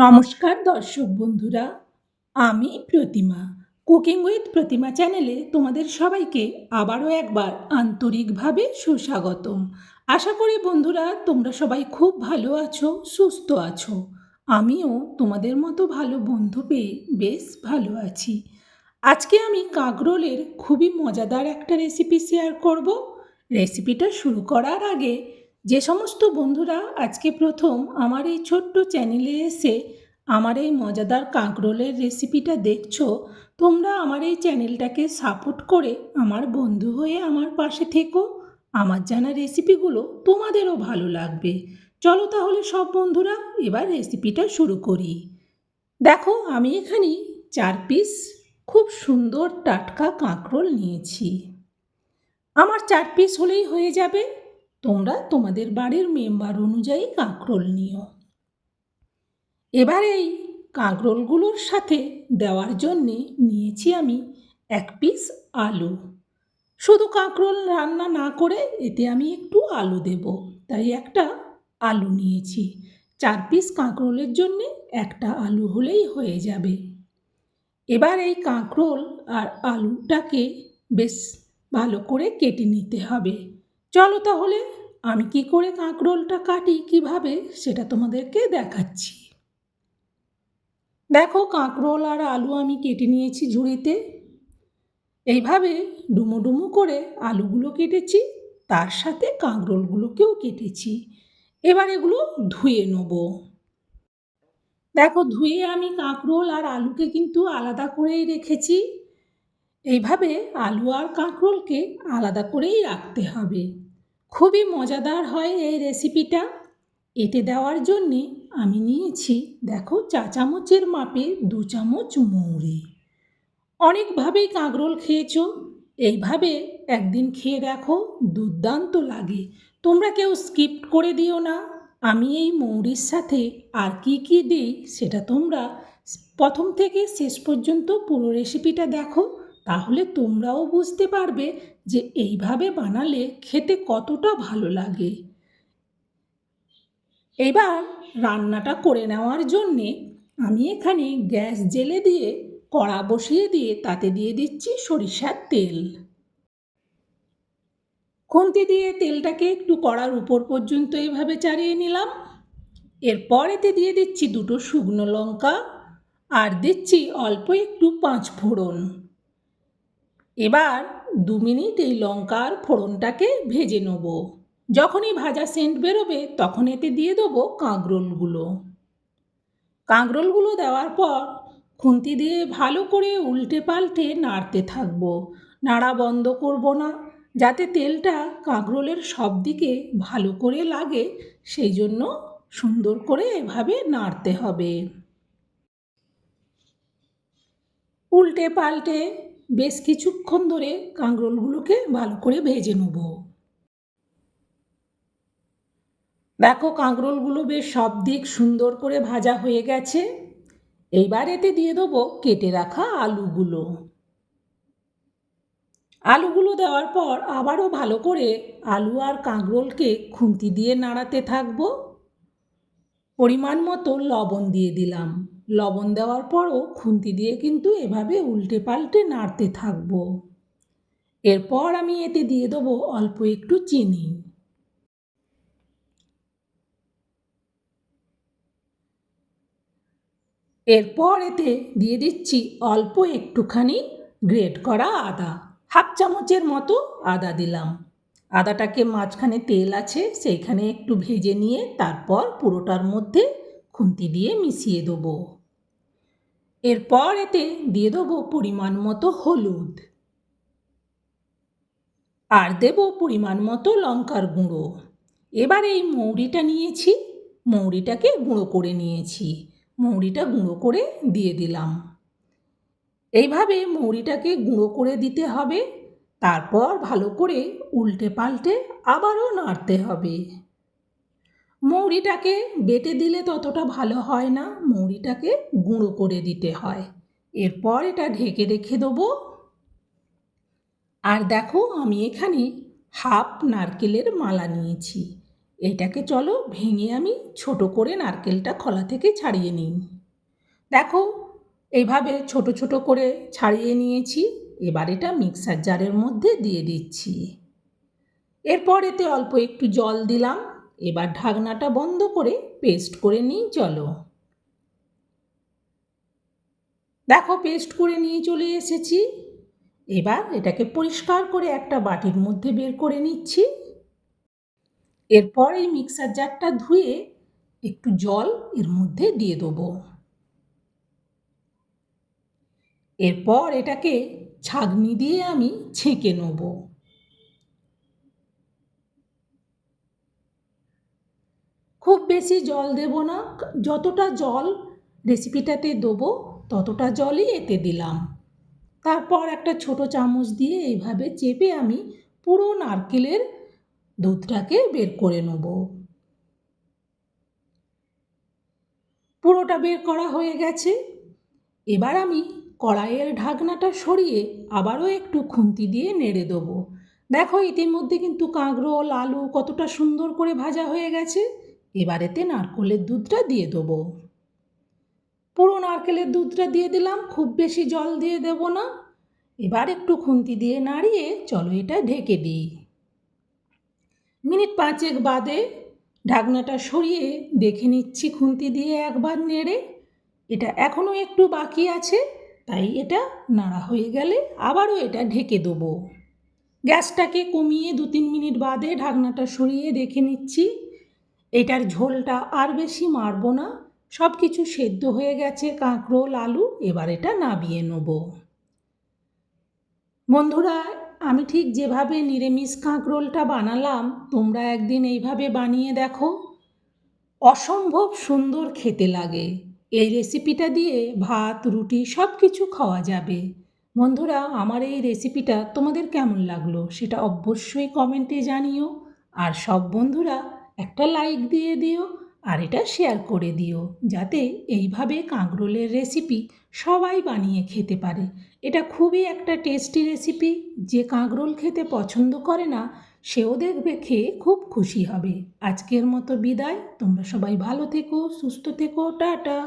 নমস্কার দর্শক বন্ধুরা, আমি প্রতিমা। কুকিং উইথ প্রতিমা চ্যানেলে তোমাদের সবাইকে আবারও একবার আন্তরিকভাবে সুস্বাগতম। আশা করি বন্ধুরা, তোমরা সবাই খুব ভালো আছো, সুস্থ আছো। আমিও তোমাদের মতো ভালো বন্ধু পেয়ে বেশ ভালো আছি। আজকে আমি কাঁকরোলের খুবই মজাদার একটা রেসিপি শেয়ার করব। রেসিপিটা শুরু করার আগে যে সমস্ত বন্ধুরা আজকে প্রথম আমার এই ছোট্ট চ্যানেলে এসে আমার এই মজাদার কাঁকরোলের রেসিপিটা দেখছ, তোমরা আমার এই চ্যানেলটাকে সাপোর্ট করে আমার বন্ধু হয়ে আমার পাশে থেকো। আমার জানা রেসিপিগুলো তোমাদেরও ভালো লাগবে। চলো তাহলে সব বন্ধুরা এবার রেসিপিটা শুরু করি। দেখো, আমি এখানে চার পিস খুব সুন্দর টাটকা কাঁকরোল নিয়েছি। আমার চার পিস হলেই হয়ে যাবে। তোমরা তোমাদের বাড়ির মেম্বার অনুযায়ী কাঁকরোল নিও। এবার এই কাঁকরোলগুলোর সাথে দেওয়ার জন্যে নিয়েছি আমি এক পিস আলু। শুধু কাঁকরোল রান্না না করে এতে আমি একটু আলু দেব, তাই একটা আলু নিয়েছি। চার পিস কাঁকরোলের জন্যে একটা আলু হলেই হয়ে যাবে। এবার এই কাঁকরোল আর আলুটাকে বেশ ভালো করে কেটে নিতে হবে। চলো তাহলে, আমি কি করে কাঁকরোলটা কাটি, কীভাবে সেটা তোমাদেরকে দেখাচ্ছি। দেখো, কাঁকরোল আর আলু আমি কেটে নিয়েছি ঝুড়িতে। এইভাবে ডুমো ডুমো করে আলুগুলো কেটেছি, তার সাথে কাঁকরোলগুলোকেও কেটেছি। এবার এগুলো ধুয়ে নেব। দেখো, ধুয়ে আমি কাঁকরোল আর আলুকে কিন্তু আলাদা করেই রেখেছি। এইভাবে আলু আর কাঁকরোলকে আলাদা করেই রাখতে হবে। খুবই মজাদার হয় এই রেসিপিটা। এতে দেওয়ার জন্যে আমি নিয়েছি, দেখো, চা চামচের মাপে দু চামচ মৌরি। অনেকভাবেই কাঁকরোল খেয়েছো। এইভাবে একদিন খেয়ে দেখো, দুর্দান্ত লাগে। তোমরা কেউ স্কিপ করে দিও না। আমি এই মৌরির সাথে আর কি কি দিই, সেটা তোমরা প্রথম থেকে শেষ পর্যন্ত পুরো রেসিপিটা দেখো। তাহলে তোমরাও বুঝতে পারবে যে এইভাবে বানালে খেতে কতটা ভালো লাগে। এবার রান্নাটা করে নেওয়ার জন্যে আমি এখানে গ্যাস জেলে দিয়ে, কড়া বসিয়ে দিয়ে তাতে দিয়ে দিচ্ছি সরিষার তেল। খুন্তি দিয়ে তেলটাকে একটু কড়ার উপর পর্যন্ত এভাবে চাড়িয়ে নিলাম। এরপর এতে দিয়ে দিচ্ছি দুটো শুকনো লঙ্কা আর দিচ্ছি অল্প একটু পাঁচ ফোড়ন এবার দু মিনিট এই লঙ্কার ফোড়নটাকে ভেজে নেব। যখনই ভাজা সেন্ট বেরোবে, তখন এতে দিয়ে দেবো কাঁকরোলগুলো। কাঁকরোলগুলো দেওয়ার পর খুন্তি দিয়ে ভালো করে উল্টে পাল্টে নাড়তে থাকব। নাড়া বন্ধ করব না, যাতে তেলটা কাঁকরোলের সব দিকে ভালো করে লাগে, সেই জন্য সুন্দর করে এভাবে নাড়তে হবে। উল্টে পাল্টে বেশ কিছুক্ষণ ধরে কাঁকরোলগুলোকে ভালো করে ভেজে নেব। দেখো কাঁকরোলগুলো বেশ সব দিক সুন্দর করে ভাজা হয়ে গেছে। এইবার এতে দিয়ে দেবো কেটে রাখা আলুগুলো। আলুগুলো দেওয়ার পর আবারও ভালো করে আলু আর কাঁকরোলকে খুন্তি দিয়ে নাড়াতে থাকব। পরিমাণ মতো লবণ দিয়ে দিলাম। লবণ দেওয়ার পরও খুন্তি দিয়ে কিন্তু এভাবে উল্টে পাল্টে নাড়তে থাকব। এরপর আমি এতে দিয়ে দেবো অল্প একটু চিনি। এরপর এতে দিয়ে দিচ্ছি অল্প একটুখানি গ্রেট করা আদা। হাফ চামচের মতো আদা দিলাম। আদাটাকে মাঝখানে তেল আছে, সেইখানে একটু ভেজে নিয়ে তারপর পুরোটার মধ্যে খুন্তি দিয়ে মিশিয়ে দেবো। এরপর এতে দিয়ে দেবো পরিমাণ মতো হলুদ। আর দেব পরিমাণ মতো লঙ্কার গুঁড়ো। এবার এই মৌরিটা নিয়েছি, মৌরিটাকে গুঁড়ো করে নিয়েছি। মৌরিটা গুঁড়ো করে দিয়ে দিলাম। এইভাবে মৌরিটাকে গুঁড়ো করে দিতে হবে, তারপর ভালো করে উল্টে পাল্টে আবারও নাড়তে হবে। মৌরিটাকে বেটে দিলে ততটা ভালো হয় না, মৌরিটাকে গুঁড়ো করে দিতে হয়। এরপর এটা ঢেকে রেখে দেবো। আর দেখো আমি এখানে হাফ নারকেলের মালা নিয়েছি। এটাকে চলো ভেঙে আমি ছোট করে নারকেলটা খলা থেকে ছাড়িয়ে নিই। দেখো এইভাবে ছোট ছোট করে ছাড়িয়ে নিয়েছি, এবার এটা মিক্সার জারের মধ্যে দিয়ে দিচ্ছি। এরপর এতে অল্প একটু জল দিলাম। এবার ঢাকনাটা বন্ধ করে পেস্ট করে নিই চলো। দেখো পেস্ট করে নিয়ে চলে এসেছি। এবার এটাকে পরিষ্কার করে একটা বাটির মধ্যে বের করে নিচ্ছি। এরপর এই মিক্সার জারটা ধুয়ে একটু জল এর মধ্যে দিয়ে দেবো। এরপর এটাকে ছাগনি দিয়ে আমি ছেঁকে নেব। খুব বেশি জল দেব না, যতটা জল রেসিপিটাতে দেবো, ততটা জলই এতে দিলাম। তারপর একটা ছোট চামচ দিয়ে এইভাবে চেপে আমি পুরো নারকেলের দুধটাকে বের করে নেব। পুরোটা বের করা হয়ে গেছে। এবার আমি কড়াইয়ের ঢাকনাটা সরিয়ে আবারও একটু খুন্তি দিয়ে নেড়ে দেবো। দেখো, ইতিমধ্যে কিন্তু কাঁকরোল, আলু কতটা সুন্দর করে ভাজা হয়ে গেছে। এবার এতে নারকেলের দুধটা দিয়ে দেবো। পুরো নারকেলের দুধটা দিয়ে দিলাম, খুব বেশি জল দিয়ে দেব না। এবার একটু খুন্তি দিয়ে নাড়িয়ে চলো এটা ঢেকে দিই। মিনিট পাঁচেক বাদে ঢাকনাটা সরিয়ে দেখে নিচ্ছি খুন্তি দিয়ে একবার নেড়ে। এটা এখনও একটু বাকি আছে, তাই এটা নাড়া হয়ে গেলে আবারও এটা ঢেকে দেবো। গ্যাসটাকে কমিয়ে দু তিন মিনিট বাদে ঢাকনাটা সরিয়ে দেখে নিচ্ছি। এটার ঝোলটা আর বেশি মারবো না। সব কিছু সেদ্ধ হয়ে গেছে কাঁকরোল আলু এবার এটা নাবিয়ে নেব। বন্ধুরা, আমি ঠিক যেভাবে নিরামিষ কাঁকরোলটা বানালাম, তোমরা একদিন এইভাবে বানিয়ে দেখো। অসম্ভব সুন্দর খেতে লাগে। এই রেসিপিটা দিয়ে ভাত, রুটি সব কিছু খাওয়া যাবে। বন্ধুরা, আমার এই রেসিপিটা তোমাদের কেমন লাগল সেটা অবশ্যই কমেন্টে জানিও। আর সব বন্ধুরা একটা লাইক দিয়ে দিও আর এটা শেয়ার করে দিও, যাতে এইভাবে কাঁকরোলের রেসিপি সবাই বানিয়ে খেতে পারে। এটা খুবই একটা টেস্টি রেসিপি যে কাঁকরোল খেতে পছন্দ করে না, সেও দেখবে খেয়ে খুব খুশি হবে। আজকের মতো বিদায়, তোমরা সবাই ভালো থেকো, সুস্থ থেকো, টাটা।